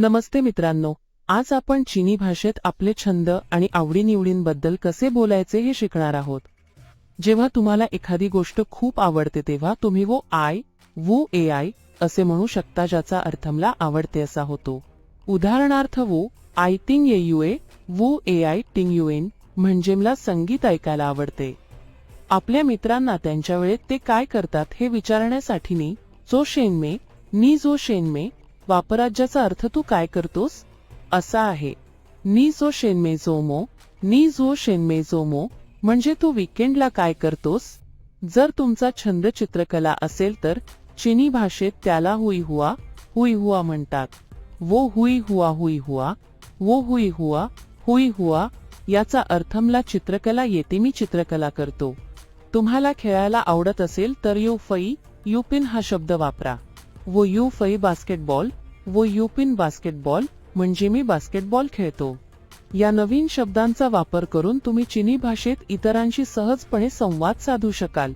नमस्ते मित्रांनो आज आपण चीनी भाषेत आपले छंद आणि आवडीनिवडींबद्दल कसे बोलायचे हे शिकणार आहोत. जेव्हा तुम्हाला एखादी गोष्ट खूप आवडते तेव्हा तुम्ही वो आय वो ए आय असे म्हणू शकता ज्याचा अर्थ मला आवडते असा होतो. उदाहरणार्थ वो आय तिंग ये यू ए वो ए आय टिंग यू एन म्हणजे मला संगीत ऐकायला आवडते. आपल्या मित्रांना त्यांच्या वेळेत ते काय करतात हे विचारण्यासाठी नी जो शेनमे नी जो शेनमे वापराज्याचा अर्थ तू काय करतोस? असा आहे. नी जो शेनमे जोमो नी जो शेनमे जोमो म्हणजे तू विकेंडला काय करतोस? जर तुमचा छंद चित्रकला असेल तर चिनी भाषेत त्याला हुई हुआ हुई हुआ म्हणतात. वो हुई हुआ हुई हुआ वो हुई हुआ हुई हुआ याचा अर्थ मला चित्रकला येते मी चित्रकला करतो. तुम्हाला खेळायला आवडत असेल तर यू फई युपिन हा शब्द वापरा. वो यू फई बास्केटबॉल वो युपिन बास्केटबॉल म्हणजे मी बास्केटबॉल खेळतो. या नवीन शब्दांचा वापर करून तुम्ही चिनी भाषेत इतरांशी सहजपणे संवाद साधू शकाल.